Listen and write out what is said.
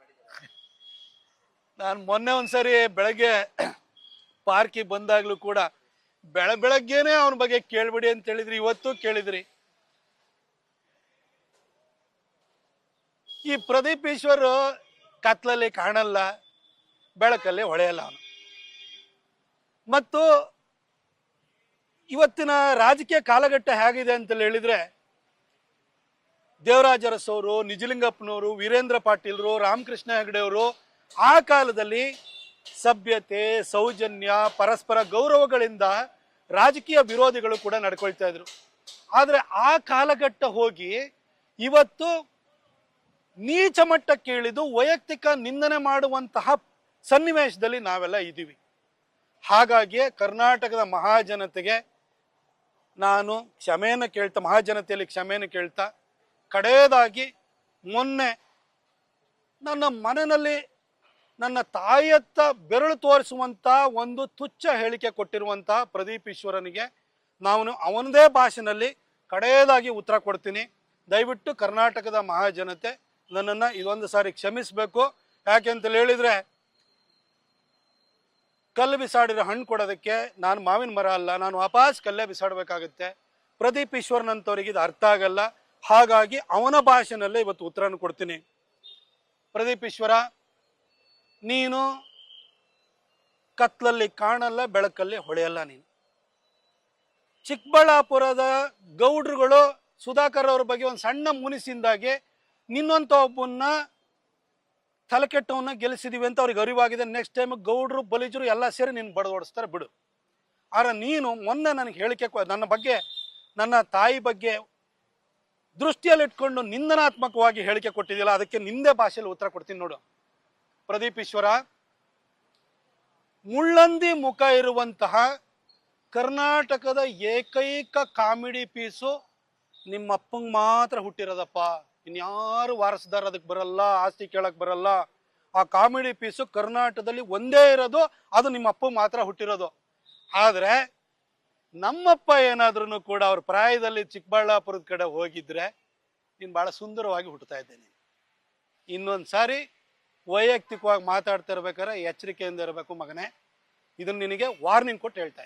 ಮಾಡಿದ್ದಾರೆ. ನಾನು ಮೊನ್ನೆ ಒಂದ್ಸರಿ ಬೆಳಗ್ಗೆ ಪಾರ್ಕಿಗೆ ಬಂದಾಗ್ಲೂ ಕೂಡ ಬೆಳ ಬೆಳಗ್ಗೆನೆ ಅವನ ಬಗ್ಗೆ ಕೇಳ್ಬಿಡಿ ಅಂತ ಹೇಳಿದ್ರಿ ಇವತ್ತು ಕೇಳಿದ್ರಿ. ಈ ಪ್ರದೀಪ್ ಈಶ್ವರ್ ಕತ್ಲಲ್ಲಿ ಕಾಣಲ್ಲ ಬೆಳಕಲ್ಲಿ ಹೊಳೆಯಲ್ಲ ಅವನು. ಮತ್ತು ಇವತ್ತಿನ ರಾಜಕೀಯ ಕಾಲಘಟ್ಟ ಹೇಗಿದೆ ಅಂತ ಹೇಳಿದ್ರೆ ದೇವರಾಜ ಅರಸವರು ನಿಜಲಿಂಗಪ್ಪನವರು, ವೀರೇಂದ್ರ ಪಾಟೀಲ್ರು, ರಾಮಕೃಷ್ಣ ಹೆಗಡೆ ಅವರು ಆ ಕಾಲದಲ್ಲಿ ಸಭ್ಯತೆ, ಸೌಜನ್ಯ, ಪರಸ್ಪರ ಗೌರವಗಳಿಂದ ರಾಜಕೀಯ ವಿರೋಧಿಗಳು ಕೂಡ ನಡ್ಕೊಳ್ತಾ ಇದ್ರು. ಆದರೆ ಆ ಕಾಲಘಟ್ಟ ಹೋಗಿ ಇವತ್ತು ನೀಚ ಮಟ್ಟಕ್ಕೆ ಇಳಿದು ವೈಯಕ್ತಿಕ ನಿಂದನೆ ಮಾಡುವಂತಹ ಸನ್ನಿವೇಶದಲ್ಲಿ ನಾವೆಲ್ಲ ಇದ್ದೀವಿ. ಹಾಗಾಗಿ ಕರ್ನಾಟಕದ ಮಹಾಜನತೆಗೆ ನಾನು ಕ್ಷಮೆಯನ್ನು ಕೇಳ್ತಾ, ಮಹಾಜನತೆಯಲ್ಲಿ ಕ್ಷಮೆಯನ್ನು ಕೇಳ್ತಾ ಕಡೆಯದಾಗಿ ಮೊನ್ನೆ ನನ್ನ ಮನೆಯಲ್ಲಿ ನನ್ನ ತಾಯಿಯತ್ತ ಬೆರಳು ತೋರಿಸುವಂತ ಒಂದು ತುಚ್ಛ ಹೇಳಿಕೆ ಕೊಟ್ಟಿರುವಂತ ಪ್ರದೀಪ್ ಈಶ್ವರನಿಗೆ ನಾನು ಅವನದೇ ಭಾಷೆನಲ್ಲಿ ಕಡೆಯದಾಗಿ ಉತ್ತರ ಕೊಡ್ತೀನಿ. ದಯವಿಟ್ಟು ಕರ್ನಾಟಕದ ಮಹಾಜನತೆ ನನ್ನನ್ನು ಇದೊಂದು ಸಾರಿ ಕ್ಷಮಿಸಬೇಕು. ಯಾಕೆಂತ ಹೇಳಿದ್ರೆ, ಕಲ್ಲು ಬಿಸಾಡಿರೋ ಹಣ್ಣು ಕೊಡೋದಕ್ಕೆ ನಾನು ಮಾವಿನ ಮರ ಅಲ್ಲ, ನಾನು ವಾಪಸ್ ಕಲ್ಲೇ ಬಿಸಾಡಬೇಕಾಗುತ್ತೆ. ಪ್ರದೀಪ್ ಈಶ್ವರ್ನಂತವ್ರಿಗೆ ಇದು ಅರ್ಥ ಆಗಲ್ಲ. ಹಾಗಾಗಿ ಅವನ ಭಾಷೆನಲ್ಲೇ ಇವತ್ತು ಉತ್ತರನ ಕೊಡ್ತೀನಿ. ಪ್ರದೀಪ್ ಈಶ್ವರ, ನೀನು ಕತ್ಲಲ್ಲಿ ಕಾಣಲ್ಲ, ಬೆಳಕಲ್ಲಿ ಹೊಳೆಯಲ್ಲ ನೀನು. ಚಿಕ್ಕಬಳ್ಳಾಪುರದ ಗೌಡ್ರುಗಳು ಸುಧಾಕರ್ ಅವ್ರ ಬಗ್ಗೆ ಒಂದು ಸಣ್ಣ ಮುನಿಸಿಂದಾಗಿ ನಿನ್ನಂತ ಒಬ್ಬನ್ನ ತಲೆಕೆಟ್ಟವನ್ನ ಗೆಲ್ಲಿಸಿದೀವಿ ಅಂತ ಅವ್ರಿಗೆ ಅರಿವಾಗಿದೆ. ನೆಕ್ಸ್ಟ್ ಟೈಮ್ ಗೌಡ್ರು, ಬಲಿಜರು ಎಲ್ಲ ಸೇರಿ ನಿನ್ನ ಬಡದೋಡಿಸ್ತಾರೆ ಬಿಡು. ಆದ್ರೆ ನೀನು ಮೊನ್ನೆ ನನಗೆ ಹೇಳಿಕೆ ನನ್ನ ಬಗ್ಗೆ ನನ್ನ ತಾಯಿ ಬಗ್ಗೆ ದೃಷ್ಟಿಯಲ್ಲಿ ಇಟ್ಕೊಂಡು ನಿಂದನಾತ್ಮಕವಾಗಿ ಹೇಳಿಕೆ ಕೊಟ್ಟಿದ್ದೀಲ್ಲ ಅದಕ್ಕೆ ನಿಂದೆ ಭಾಷೆಯಲ್ಲಿ ಉತ್ತರ ಕೊಡ್ತೀನಿ ನೋಡು. ಪ್ರದೀಪ್ ಈಶ್ವರ, ಮುಳ್ಳಂದಿ ಮುಖ ಇರುವಂತಹ ಕರ್ನಾಟಕದ ಏಕೈಕ ಕಾಮಿಡಿ ಪೀಸು ನಿಮ್ಮ ಅಪ್ಪಂಗೆ ಮಾತ್ರ ಹುಟ್ಟಿರೋದಪ್ಪ. ಇನ್ಯಾರು ವಾರಸದಾರ ಅದಕ್ಕೆ ಬರಲ್ಲ, ಆಸ್ತಿ ಕೇಳಕ್ ಬರಲ್ಲ. ಆ ಕಾಮಿಡಿ ಪೀಸು ಕರ್ನಾಟಕದಲ್ಲಿ ಒಂದೇ ಇರೋದು, ಅದು ನಿಮ್ಮ ಅಪ್ಪ ಮಾತ್ರ ಹುಟ್ಟಿರೋದು. ಆದ್ರೆ ನಮ್ಮಪ್ಪ ಏನಾದ್ರೂ ಕೂಡ ಅವ್ರ ಪ್ರಾಯದಲ್ಲಿ ಚಿಕ್ಕಬಳ್ಳಾಪುರದ ಕಡೆ ಹೋಗಿದ್ರೆ ನೀನು ಬಹಳ ಸುಂದರವಾಗಿ ಹುಟ್ಟುತ್ತಾ ಇದ್ದೇನೆ. ಇನ್ನೊಂದು ಸಾರಿ ವೈಯಕ್ತಿಕವಾಗಿ ಮಾತಾಡ್ತಾ ಇರ್ಬೇಕಾದ್ರೆ ಎಚ್ಚರಿಕೆಯಿಂದ ಇರಬೇಕು ಮಗನೇ. ಇದನ್ನು ನಿನಗೆ ವಾರ್ನಿಂಗ್ ಕೊಟ್ಟು ಹೇಳ್ತಾ